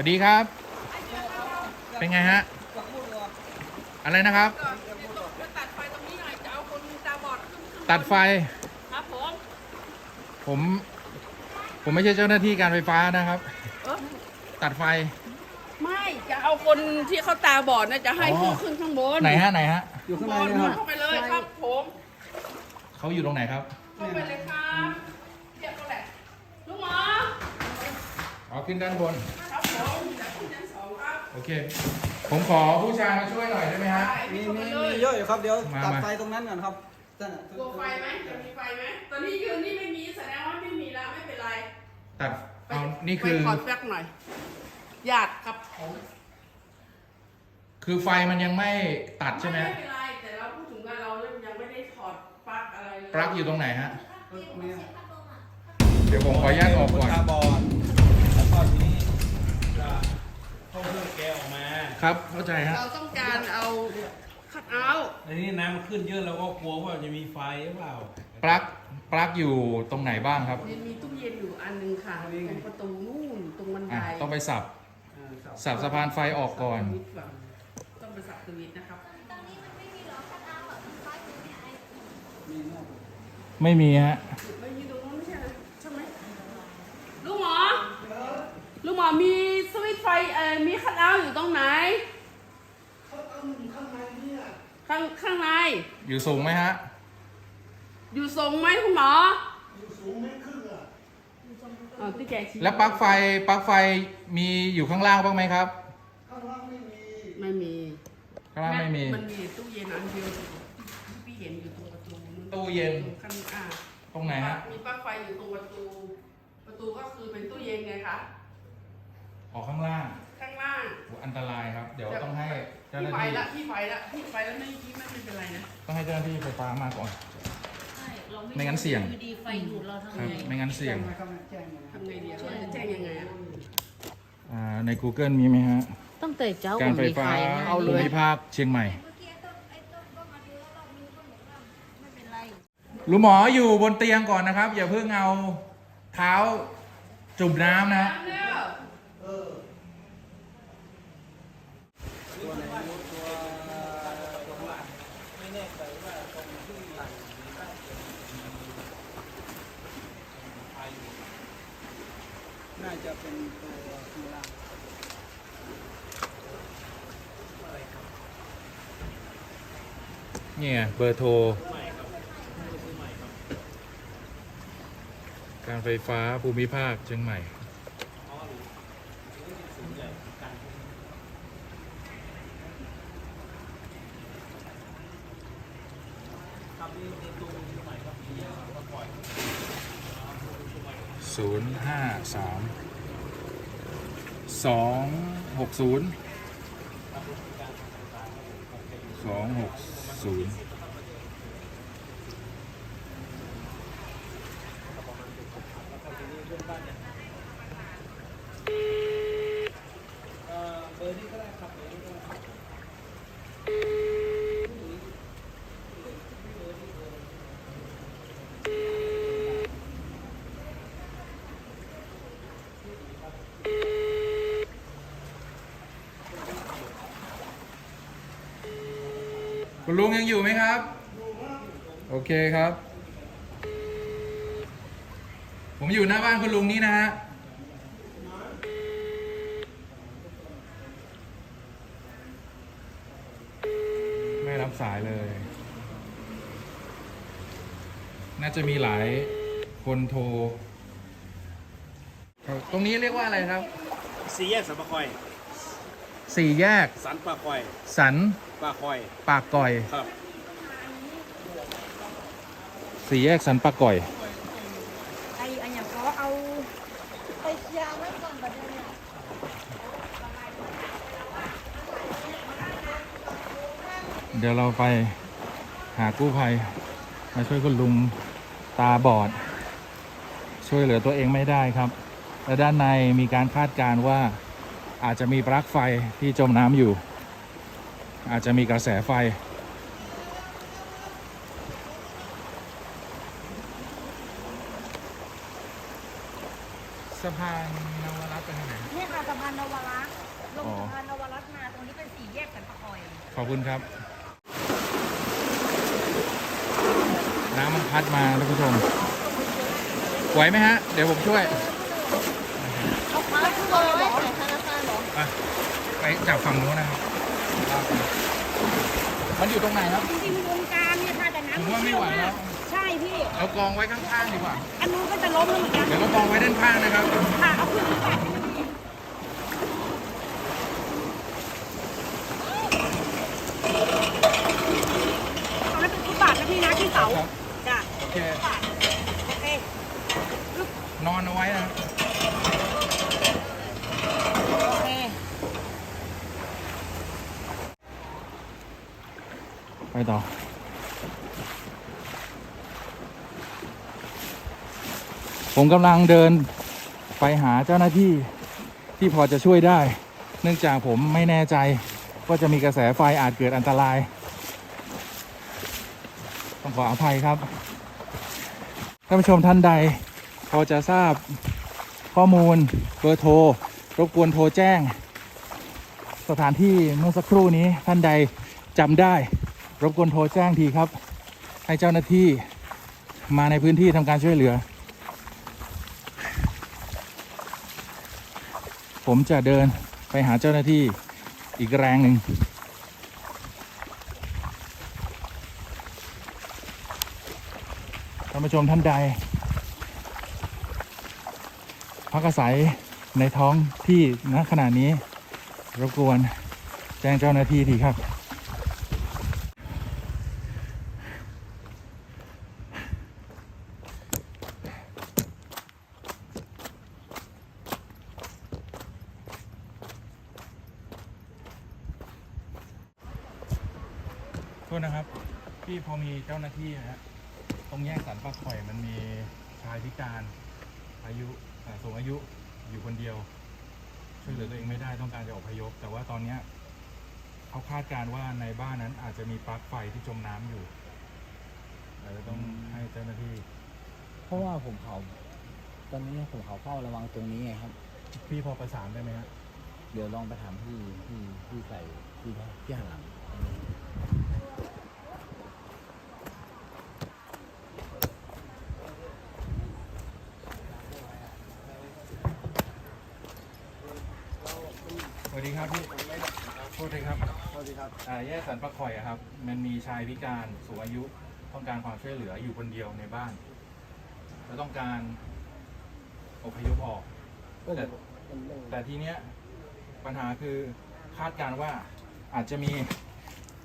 วัสดีครับ เป็นไงฮะ อะไรนะครับ ตัดไฟตรงนี้หน่อยจะเอาคนตาบอดขึ้นขึ้นตัดไฟ ครับผมผม ผมไม่ใช่เจ้าหน้าที่การไฟฟ้านะครับ เออตัดไฟ ไม่จะเอาคนที่เขาตาบอดนะจะให้อ๋อขึ้นขึ้นข้างบนไหนฮะไหนฮะอยู่ข้างบในอดเนี่ยครับเข้าไปเลยครับผมเขาอยู่ตรงไหนครับ เข้าไปเลยครับเรียกเขาแหละลูกหมออ๋อขึ้นด้านบนครั เค ผมขอผู้ชายมาช่วยหน่อยได้ไหมฮะไปมีมีมีเข้าไปเลมียเยอะอยู่ครับเดี๋ยวมาตัดมา ไฟตรงนั้นก่อนครับนั่นน่ะกลัวไฟไหมจะมีไฟไหมตอนนี้ยืนนี่ไม่มีแสดงว่าไม่มีแล้วไม่เป็นไรตัดไปเอานี่คือ ไปขอแฟกหน่อยญาติครับผมคือไฟมันยังไม่ตัดใช่ไหมไม่ฮะเป็นไรแต่เราพูดถึงว่าเรายังไม่ได้ถอดปลั๊กอะไรเลยปลั๊กอยู่ตรงไหนฮะเนี่ยเดี๋ยวผมขออนุญาตออกก่อน ตาบอดแล้วก็ทีนี้จะเข้าเครื่องแกะออกมา ครับ เข้าใจฮะเราต้องการเอาคัดเอาท์ในนี้น้ำมันขึ้นเยอะเราก็กลัวว่าจะมีไฟหรือเปล่า ปลั๊กปลั๊กอยู่ตรงไหนบ้างครับมันมีตู้เย็นอยู่อันหนึงค่ะตรงประตูนู่นตรงบันไดอะต้องไปสับอ่าครับสับสะพานไฟออกก่อนสวิตช์ก่อน ต้องไปสับสวิตช์นะครับมีเนี่ยไม่มีฮะไม่มีตรงนู้นไม่ใช่เหรอใช่ไหมลูกหมอ ลูกหมอมีสวิตช์ไฟเอ่อมีคัดเอาท์อยู่ตรงไหนข้างข้างใน อยู่สูงไหมฮะ อยู่ทรงไหมคุณหมออยู่สูงไม่ครึ่งอะอ๋อที่แกชี้แล้วปลั๊กไฟปลั๊กไฟมีอยู่ข้างล่างบ้างไหมครับไม่มีข้างล่างไม่มี มันมีตู้เย็นอันเดียวที่พี่เห็นอยู่ตรงประตูนู้นตู้เย็น ข้างอ่า ตรงไหนฮะ มีปลั๊กไฟอยู่ตรงประตู ประตูก็คือเป็นตู้เย็นไงคะ ออกข้างล่างข้างล่างโหอันตรายครับ เดี๋ยวต้องให้เจ้าหพี่น้าไฟที่ละพี่ไฟละพี่ไฟละไม่ไม่ไม่เป็นไรนะต้องให้เจ้าหน้าที่ไฟฟ้ามาก่อน ใช่เราไม่งั้นเสี่ยงอดีไฟดูดเราทำครับไงไม่งั้นเสี่ยงแจ้งไหมครับเนี่ยแจ้งยังไงทำไงดีอะเราจะแจ้งยังไงอะอ่าใน Google มีไหมฮะ ตั้งแต่เจ้าการไฟฟ้าเอาเลยภูมิภาคเชียงใหม่เมื่อกี้ต้นไอ้ต้นก็มาดูแล้วเรามีคนบอกว่าไม่เป็นไรลุงหมออยู่บนเตียงก่อนนะครับ อย่าเพิ่งเอาเท้าจุ่มน้ำนะน้ำเนี่ยตัวไหนรู้ตัวตัวข้างล่างไม่แน่ใจว่าตรงที่หลังน่าจะเป็นตัวข้างล่างเนี่ยเบอร์โทรการไฟฟ้าภูมิภาคเชียงใหม่ ศูนย์ห้าสามสองหกศูนย์สองหกศูนย์ เอ่อเบอร์นี้ก็ได้ครับเบอร์นี้ก็ได้ครับ คุณลุงยังอยู่ไหมครับ โอเคครับ ผมอยู่หน้าบ้านคุณลุงนี้นะฮะไม่รับสายเลย น่าจะมีหลายคนโทร ตรงนี้เรียกว่าอะไรครับ สี่แยกสันปคอย สี่แยก สันปะคอยสันปะคอยปากก่อย ครับ สี่แยกสันปากก่อย ไอ้อันอย่างเขาเอาไปยางไว้ก่อนแบบนี้เดี๋ยวเราไปหากู้ภัย มาช่วยคุณลุงตาบอด ช่วยเหลือตัวเองไม่ได้ครับ และด้านในมีการคาดการณ์ว่า อาจจะมีปลั๊กไฟที่จมน้ำอยู่ อาจจะมีกระแสไฟ สะพานนวรัตน์ไปทางไหนเนี่ยค่ะสะพานนวรัตน์ลงอ๋อสะพานนวรัตน์มาตรงนี้เป็นสี่แยกสันปะคอย ขอบคุณครับ น้ำมันพัดมาท่านผู้ชมไหวไหมฮะ เดี๋ยวผมช่วย เอาพาขึ้นเลยเหรอธนาคารเหรอ ไป ไปจับฝั่งนู้นนะครับ มันอยู่ตรงไหนครับ จริงๆวงการเนี่ยค่ะแต่น้ำผมว่าไม่ไหวแล้ว ใช่พี่เรากองไว้ข้างๆดีกว่า อันนู้นก็จะล้มแล้วเหมือนกันเดี๋ยวเรากองไว้ด้านข้างนะครับ ค่ะเอาขึ้นหรือเปล่าพี่เอาให้เป็นฟุตบาทนะพี่นะที่เสา ครับ จ้ะ โอเค ฟุตบาทโอเคน อนเอาไว้นะครับ โอเค ไปต่อ ผมกำลังเดินไปหาเจ้าหน้าที่ที่พอจะช่วยได้ เนื่องจากผมไม่แน่ใจว่าจะมีกระแสไฟอาจเกิดอันตราย ต้องขออภัยครับท่านผู้ชมท่านใด พอจะทราบข้อมูลเบอร์โทร รบกวนโทรแจ้ง สถานที่เมื่อสักครู่นี้ท่านใดจำได้ รบกวนโทรแจ้งทีครับ ให้เจ้าหน้าที่มาในพื้นที่ทำการช่วยเหลือ ผมจะเดินไปหาเจ้าหน้าที่อีกแรงหนึ่งท่านผู้ชมท่านใด พักอาศัยในท้องที่ณขณะนี้ รบกวนแจ้งเจ้าหน้าที่ทีครับ ษนะครับ พี่พอมีเจ้าหน้าที่นะฮะตรงแยกสันปะข่อยมันมีชายพิการ อายุอ่าสูงอายุอยู่คนเดียว ช่วยเหลือตัวเองไม่ได้ต้องการจะอพยพ แต่ว่าตอนเนี้ยเขาคาดการณ์ว่าในบ้านนั้นอาจจะมีปลั๊กไฟที่จมน้ำอยู่อาจจะต้องให้เจ้าหน้าที่ เพราะว่าผมเขา ตอนนี้ผมเขาเฝ้าระวังตรงนี้ไงครับ พี่พอประสานได้ไหมฮะ เดี๋ยวลองไปถามพี่พี่พี่ใส่พี่พี่หันหลัง สวัสดีครับพี่โทษทีครับ สวัสดีครับ อ่าแยกสันปะข่อยอะครับ มันมีชายพิการสูงอายุต้องการความช่วยเหลืออยู่คนเดียวในบ้าน แล้วต้องการอพยพออก แต่แต่ทีเนี้ยปัญหาคือคาดการณ์ว่าอาจจะมี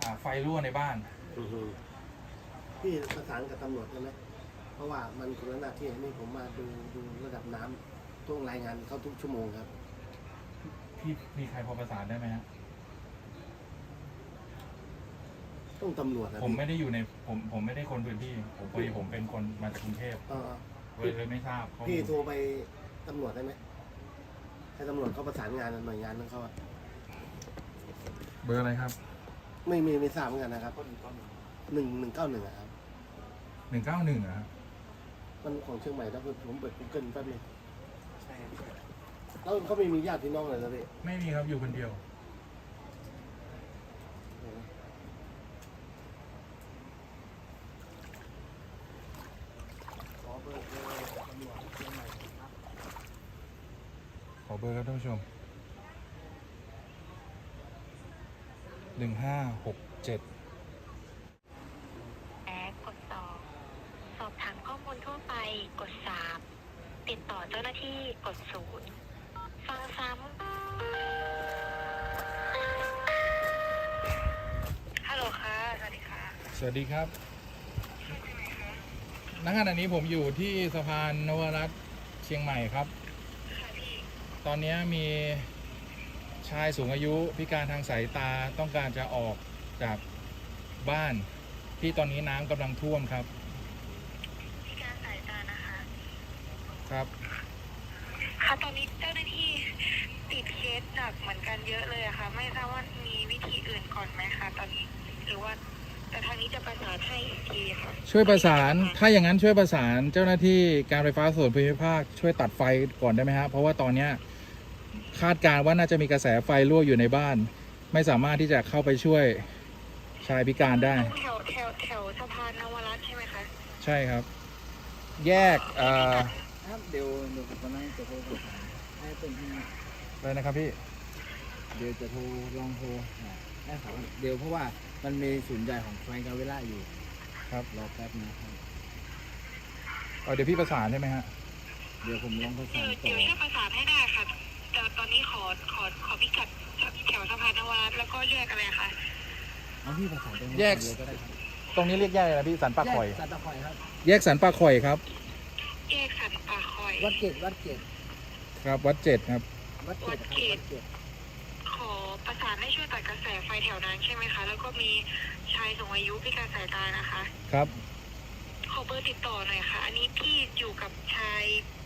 อ่าไฟรั่วในบ้าน พี่ประสานกับตำรวจได้ไหมเพราะว่ามันคนละหน้าที่นี่ผมมาดูดูระดับน้ำต้องรายงานเข้าทุกชั่วโมงครับ พี่มีใครพอประสานได้ไหมฮะ ต้องตำรวจนะผมพี่ไม่ได้อยู่ในผมผมไม่ได้คนพื้นที่ผมพอดีผมเป็นคนมาจากกรุงเทพเออเลยเลยไม่ทราบข้อมูลพี่โทรไปตำรวจได้ไหมให้ตำรวจเขาประสานงานหน่วยงานของเขาอะเบอร์อะไรครับไม่มีไม่ทราบเหมือนกันนะครับหนึ่งหนึ่งเก้าหนึ่งครับหนึ่งเก้าหนึ่งครับมันของเชียงใหม่ถ้าผมเปิด Google แป๊บนึงใช่แล้วเขาไม่มีญาติพี่น้องเลยนะพี่ไม่มีครับอยู่คนเดียว ขอ เบอร์ครับท่านผู้ชมหนึ่งห้าหกเจ็ดแอดกดสองสอบถามข้อมูลทั่วไปกดสามติดต่อเจ้าหน้าที่กดศูนย์ฟังซ้ำฮัลโหลค่ะ สวัสดีค่ะสวัสดีครับณขณะนี้ผมอยู่ที่สะพานนวรัตน์เชียงใหม่ครับ ตอนนี้มีชายสูงอายุพิการทางสายตาต้องการจะออกจากบ้าน ที่ตอนนี้น้ำกำลังท่วมครับมีการสายตานะคะ ครับ ค่ะตอนนี้เจ้าหน้าที่ติดเคสหนักเหมือนกันเยอะเลยอะค่ะ ไม่ทราบว่ามีวิธีอื่นก่อนไหมคะตอนนี้ หรือว่าแต่ทางนี้จะประสานให้อีกทีค่ะช่วยประสานถ้าอย่างนั้นช่วยประสานเจ้าหน้าที่การไฟฟ้าส่วนภูมิภาคช่วยตัดไฟก่อนได้ไหมฮะเพราะว่าตอนเนี้ย คาดการณ์ว่าน่าจะมีกระแสไฟรั่วอยู่ในบ้าน ไม่สามารถที่จะเข้าไปช่วยชายพิการได้ แถวแถวแถวสะพานนวรัตน์ใช่ไหมคะ ใช่ครับ แยกเอ่อครับเดี๋ยวเดี๋ยวผมกำลังจะโทรประสานให้เป็นที่อะไรนะครับพี่ เดี๋ยวจะโทรลองโทรหาให้เขาเดี๋ยวเพราะว่ามันมีศูนย์ใหญ่ของแฟนกาเวล่าอยู่ครับ รอแป๊บนะครับเอาเดี๋ยวพี่ประสานใช่ไหมฮะ เดี๋ยวผมลองประเดี๋สายนวต่เดี๋อยวช่วยประสานให้ได้ค่ะ แต่ตอนนี้ขอขอขอพิกัดแถวสะพานนวรัตน์แล้วก็แยกอะไรคะเอาที่ประสานตรงนี้แยกเลยก็ได้ครับตรงนี้เรียกแยกอะไรนะพี่สันปากข่อยแยกสันตะคอยครับ แยกสันปากข่อยครับแยกสันป่าคอย วัดเกตวัดเกตครับวัดเจ็ดครับ วัดเกตครับวัดเกตขอประสานให้ช่วยตัดกระแสไฟแถวนั้นใช่ไหมคะ แล้วก็มีชายสูงอายุพิการสายตานะคะ ครับ ขอเบอร์ติดต่อหน่อยค่ะ อันนี้พี่อยู่กับชายพี่พี่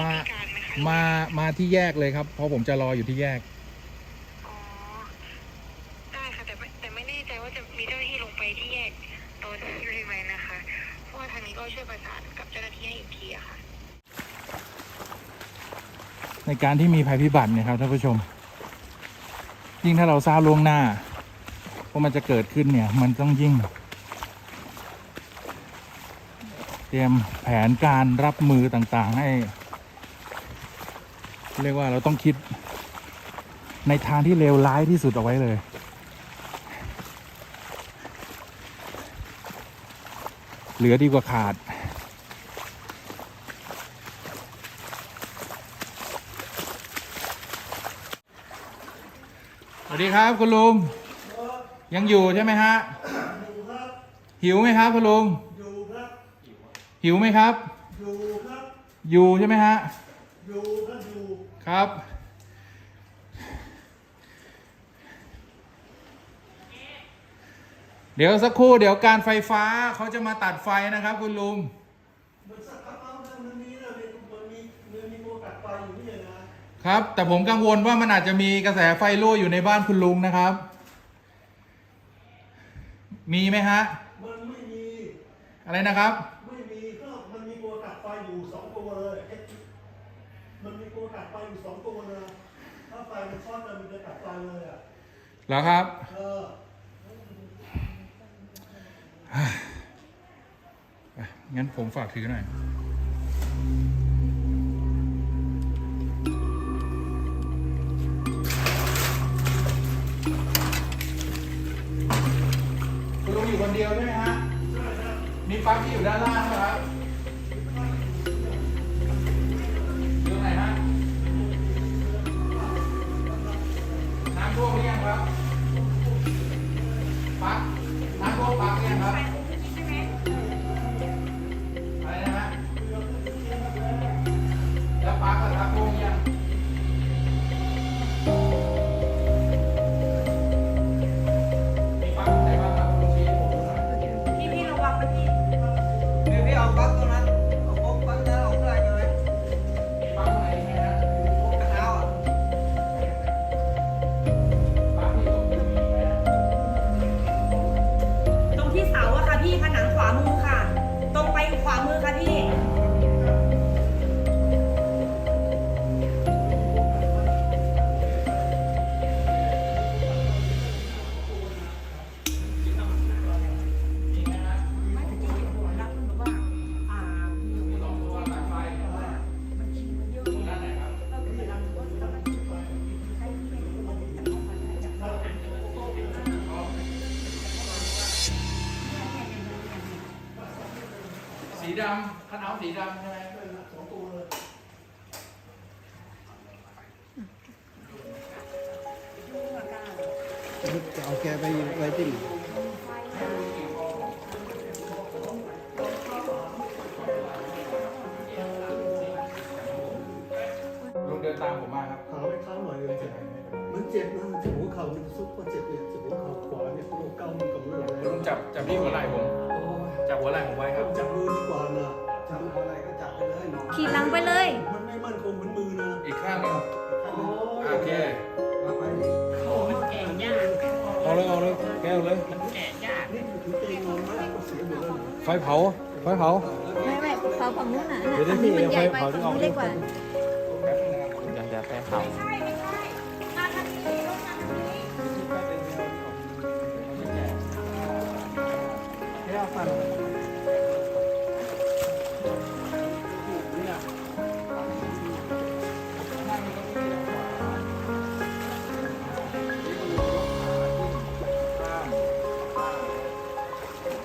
มาพิการไหมคะมามาที่แยกเลยครับ เพราะผมจะรออยู่ที่แยก อ๋อได้ค่ะแต่ไม่แต่ไม่แน่ใจว่าจะมีเจ้าหน้าที่ลงไปที่แยกตอนนี้เลยไหมนะคะ เพราะว่าทางนี้ก็ช่วยประสานกับเจ้าหน้าที่ให้อีกทีอะค่ะ ในการที่มีภัยพิบัติเนี่ยครับท่านผู้ชม ยิ่งถ้าเราทราบล่วงหน้าว่ามันจะเกิดขึ้นเนี่ย มันต้องยิ่ง เตรียมแผนการรับมือต่างๆให้ เรียกว่าเราต้องคิด ในทางที่เลวร้ายที่สุดเอาไว้เลย เหลือดีกว่าขาด สวัสดีครับคุณลุง ยังอยู่ใช่ไหมฮะ หิวไหมครับคุณลุงอยู่ครับหิวไหมครับอยู่ครับ อยู่ใช่ไหมฮะอยู่ครับอยู่ ครับ เดี๋ยวสักครู่เดี๋ยวการไฟฟ้าเขาจะมาตัดไฟนะครับคุณลุงมันสักพักเอาเรื่องมันมีนะมันมีมันมีโมตัดไฟอยู่นี่นะครับ แต่ผมกังวลว่ามันอาจจะมีกระแสไฟรั่วอยู่ในบ้านคุณลุงนะครับ มีไหมฮะ มันไม่มี อะไรนะครับ ไม่มีก็มันมีโมตัดไฟอยู่สองตัวเลยเอ๊ะมันมีโมตัดไฟอยู่สองตัวนะถ้าไฟมันช็อตมันมันจะตัดไฟเลยอะ เหรอครับ งั้นผมฝากถือหน่อยคุณลุงอยู่คนเดียวใช่ไหมฮะ มีปั๊กที่อยู่ด้านล่างไหมครับ สีดำใช่ไหมสองตัวเลยจะเอาแกไปไว้ที่ไหน เอาเลยเอาเลยแก้วเลยมันแก่ยากนี่ถือเตียงนอนมากก็เสียหมดแล้วนะไฟเผา ไฟเผา ไม่ไม่เขาฝั่งนู้นน่ะเดี๋ยวฝั่งนี้มันใหญ่ไปเดี๋ยวฝั่งเดี๋ยวนู้นเล็กกว่า อย่าอย่าแป๊บเขา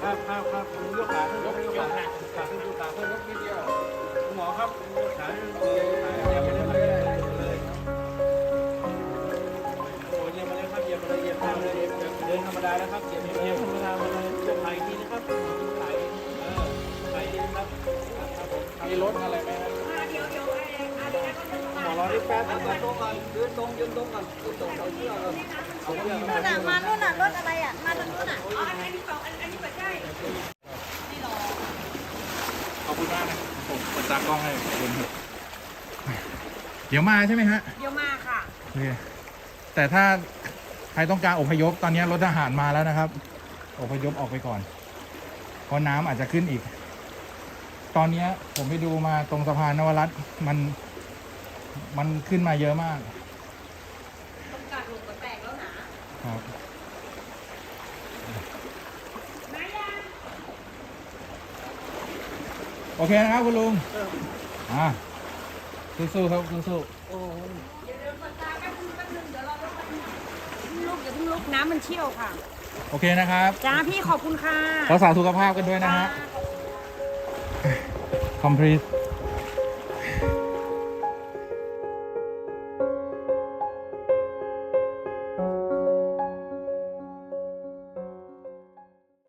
ครับครับครับยกขาขึ้นยกยกขาขาขึ้นยกขาขึ้นยกนิดเดียวคุณหมอครับยกขาขึ้นเลยยกขาเหยียบไปเลยเลยโอ้ยเยียบมาเลยครับเยียบมาเลยเยียบตามเลยเดินธรรมดาแล้วครับเหยียบเหยียบธรรมดามาเลยยกขาอีกทีนะครับขาอีกเออขาอีกครับครับมีรถอะไรไหมครับมาเดี๋ยวเดี๋ยวไอ้อะไรนะเขาเรียกว่ารอที่แป๊บนึงตรงก่อนยืนตรงยืนตรงก่อนยืนตรงเอาเชือกก่อนเอาเชือกนู่นน่ะมา ขอบคุณมากนะผมเปิดตากล้องให้ขอบคุณครับเดี๋ยวมาใช่ไหมฮะเดี๋ยวมาค่ะ โอเคแต่ถ้าใครต้องการอพยพตอนนี้รถทหารมาแล้วนะครับ อพยพออกไปก่อน เพราะน้ำอาจจะขึ้นอีก ตอนนี้ผมไปดูมาตรงสะพานนวรัตน์มัน มันขึ้นมาเยอะมาก ต้องการลงกระแตกแล้วนะครับ มายัง โอเคนะครับคุณลุงอ่าสู้ๆครับสู้เดี๋ยวเดี๋ยวเปิดตาแป๊บนึงแป๊บนึงเดี๋ยวรอรถแป๊บนึงลูกอย่าเพิ่งลุกน้ำมันเชี่ยวค่ะ ๆโอเคนะครับจ้าพี่ขอบคุณค่ะรักษาสุขภาพกันด้วยนะฮะ complete